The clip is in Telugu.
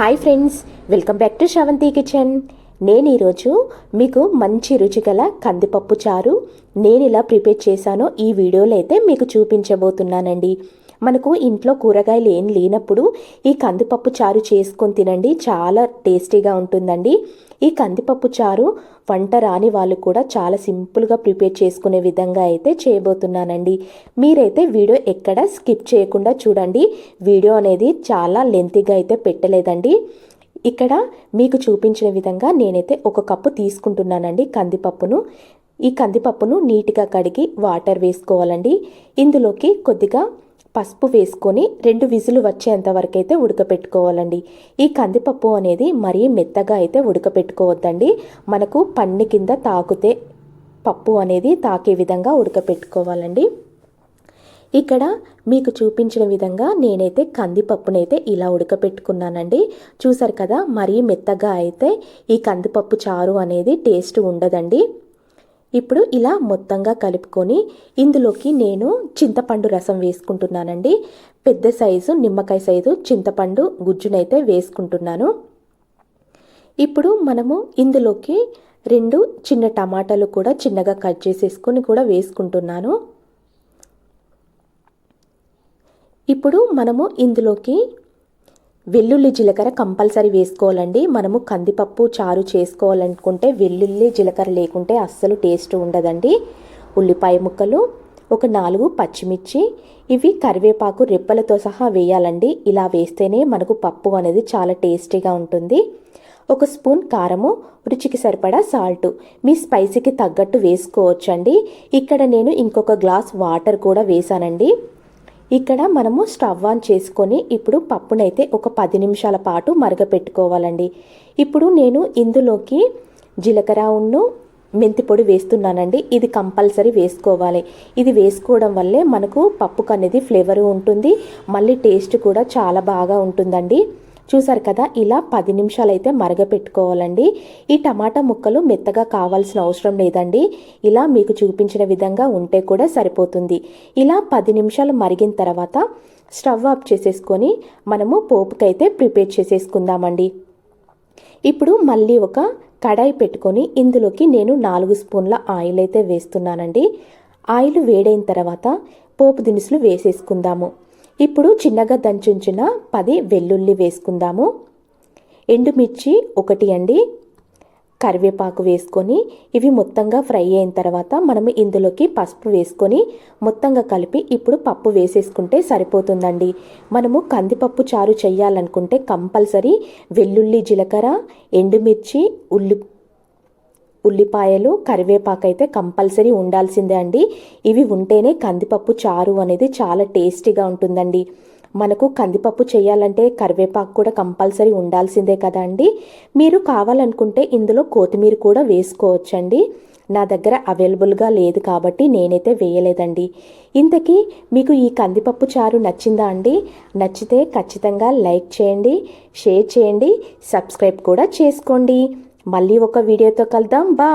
Hi friends welcome back to Sravanthi Kitchen నేను ఈరోజు మీకు మంచి రుచిగల కందిపప్పు చారు నేను ఇలా ప్రిపేర్ చేశానో ఈ వీడియోలో అయితే మీకు చూపించబోతున్నానండి. మనకు ఇంట్లో కూరగాయలు ఏం లేనప్పుడు ఈ కందిపప్పు చారు చేసుకొని తినండి. చాలా టేస్టీగా ఉంటుందండి. ఈ కందిపప్పు చారు వంట రాని వాళ్ళు కూడా చాలా సింపుల్గా ప్రిపేర్ చేసుకునే విధంగా అయితే చేయబోతున్నానండి. మీరైతే వీడియో ఎక్కడ స్కిప్ చేయకుండా చూడండి. వీడియో అనేది చాలా లెంతీగా అయితే పెట్టలేదండి. ఇక్కడ మీకు చూపించిన విధంగా నేనైతే ఒక కప్పు తీసుకుంటున్నానండి కందిపప్పును. ఈ కందిపప్పును నీట్గా కడిగి వాటర్ వేసుకోవాలండి. ఇందులోకి కొద్దిగా పసుపు వేసుకొని రెండు విజులు వచ్చేంత వరకు అయితే ఉడకపెట్టుకోవాలండి. ఈ కందిపప్పు అనేది మరీ మెత్తగా అయితే ఉడకపెట్టుకోవద్దండి. మనకు పన్ను కింద తాకుతే పప్పు అనేది తాకే విధంగా ఉడకపెట్టుకోవాలండి. ఇక్కడ మీకు చూపించిన విధంగా నేనైతే కందిపప్పునైతే ఇలా ఉడకపెట్టుకున్నానండి. చూసారు కదా మరీ మెత్తగా అయితే ఈ కందిపప్పు చారు అనేది టేస్ట్ ఉండదండి. ఇప్పుడు ఇలా మొత్తంగా కలుపుకొని ఇందులోకి నేను చింతపండు రసం వేసుకుంటున్నానండి. పెద్ద సైజు నిమ్మకాయ సైజు చింతపండు గుజ్జునైతే వేసుకుంటున్నాను. ఇప్పుడు మనము ఇందులోకి రెండు చిన్న టమాటాలు కూడా చిన్నగా కట్ చేసేసుకొని కూడా వేసుకుంటున్నాను. ఇప్పుడు మనము ఇందులోకి వెల్లుల్లి జీలకర్ర కంపల్సరీ వేసుకోవాలండి. మనము కందిపప్పు చారు చేసుకోవాలనుకుంటే వెల్లుల్లి జీలకర్ర లేకుంటే అస్సలు టేస్ట్ ఉండదండి. ఉల్లిపాయ ముక్కలు ఒక నాలుగు పచ్చిమిర్చి ఇవి కరివేపాకు రెప్పలతో సహా వేయాలండి. ఇలా వేస్తేనే మనకు పప్పు అనేది చాలా టేస్టీగా ఉంటుంది. ఒక స్పూన్ కారము రుచికి సరిపడా సాల్ట్. మీ స్పైసీకి తగ్గట్టు వేసుకోవచ్చండి. ఇక్కడ నేను ఇంకొక గ్లాస్ వాటర్ కూడా వేసానండి ఇక్కడ మనము స్టవ్ ఆన్ చేసుకొని ఇప్పుడు పప్పునైతే ఒక పది నిమిషాల పాటు మరగపెట్టుకోవాలండి. ఇప్పుడు నేను ఇందులోకి జీలకర్ర ఉన్ను మెంతి పొడి వేస్తున్నానండి. ఇది కంపల్సరీ వేసుకోవాలి. ఇది వేసుకోవడం వల్లే మనకు పప్పుకు అనేది ఫ్లేవర్ ఉంటుంది. మళ్ళీ టేస్ట్ కూడా చాలా బాగా ఉంటుందండి. చూసారు కదా ఇలా పది నిమిషాలు అయితే మరగపెట్టుకోవాలండి. ఈ టమాటా ముక్కలు మెత్తగా కావాల్సిన అవసరం లేదండి. ఇలా మీకు చూపించిన విధంగా ఉంటే కూడా సరిపోతుంది. ఇలా పది నిమిషాలు మరిగిన తర్వాత స్టవ్ ఆఫ్ చేసేసుకొని మనము పోపుకైతే ప్రిపేర్ చేసేసుకుందామండి. ఇప్పుడు మళ్ళీ ఒక కడాయి పెట్టుకొని ఇందులోకి నేను నాలుగు స్పూన్ల ఆయిల్ అయితే వేస్తున్నానండి. ఆయిల్ వేడైన తర్వాత పోపు దినుసులు వేసేసుకుందాము. ఇప్పుడు చిన్నగా దంచుంచిన పది వెల్లుల్లి వేసుకుందాము. ఎండుమిర్చి ఒకటి అండి. కరివేపాకు వేసుకొని ఇవి మొత్తంగా ఫ్రై అయిన తర్వాత మనం ఇందులోకి పసుపు వేసుకొని మొత్తంగా కలిపి ఇప్పుడు పప్పు వేసేసుకుంటే సరిపోతుందండి. మనము కందిపప్పు చారు చేయాలనుకుంటే కంపల్సరీ వెల్లుల్లి జీలకర్ర ఎండుమిర్చి ఉల్లి ఉల్లిపాయలు కరివేపాకు అయితే కంపల్సరీ ఉండాల్సిందే అండి. ఇవి ఉంటేనే కందిపప్పు చారు అనేది చాలా టేస్టీగా ఉంటుందండి. మనకు కందిపప్పు చేయాలంటే కరివేపాకు కూడా కంపల్సరీ ఉండాల్సిందే కదా అండి. మీరు కావాలనుకుంటే ఇందులో కొత్తిమీర కూడా వేసుకోవచ్చండి. నా దగ్గర అవైలబుల్గా లేదు కాబట్టి నేనైతే వేయలేదండి. ఇంతకీ మీకు ఈ కందిపప్పు చారు నచ్చిందా అండి? నచ్చితే ఖచ్చితంగా లైక్ చేయండి షేర్ చేయండి సబ్స్క్రైబ్ కూడా చేసుకోండి. మళ్ళీ ఒక వీడియోతో కలుద్దాం. బా